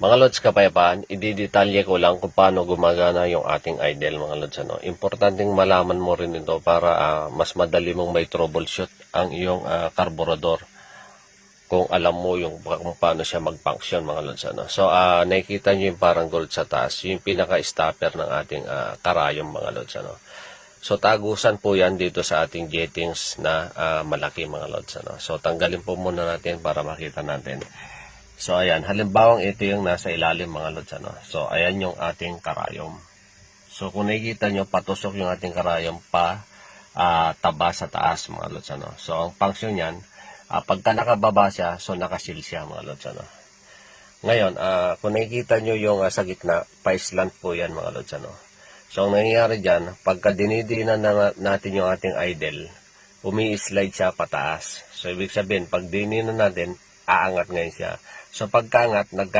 Mga lods kapayapaan, ididetalye ko lang kung paano gumagana yung ating idle mga lods. Ano. Importanteng malaman mo rin ito para ah, mas madali mong may troubleshoot ang iyong ah, carburetor kung alam mo yung kung paano siya mag-function mga lods. Ano. So ah, nakikita nyo yung parang gold sa taas, yung pinaka-stopper ng ating ah, karayom mga lods. Ano. So tagusan po yan dito sa ating jettings na ah, malaki mga lods. Ano. So tanggalin po muna natin para makita natin. So ayan, halimbawang ito yung nasa ilalim mga lods. Ano. So ayan yung ating karayom. So kung nakikita nyo, patusok yung ating karayom pa ah, taba sa taas mga lods. Ano. So ang function yan, ah, pagka nakababa siya, so nakasil siya mga lods. Ano. Ngayon, ah, kung nakikita nyo yung ah, sa gitna, pa-slant po yan mga lods. Ano. So, ang nangyayari dyan, pagka dinidinan na natin yung ating idle, umi-slide siya pataas. So, ibig sabihin, pag dininan natin, aangat ngayon siya. So, pagkaangat, nagka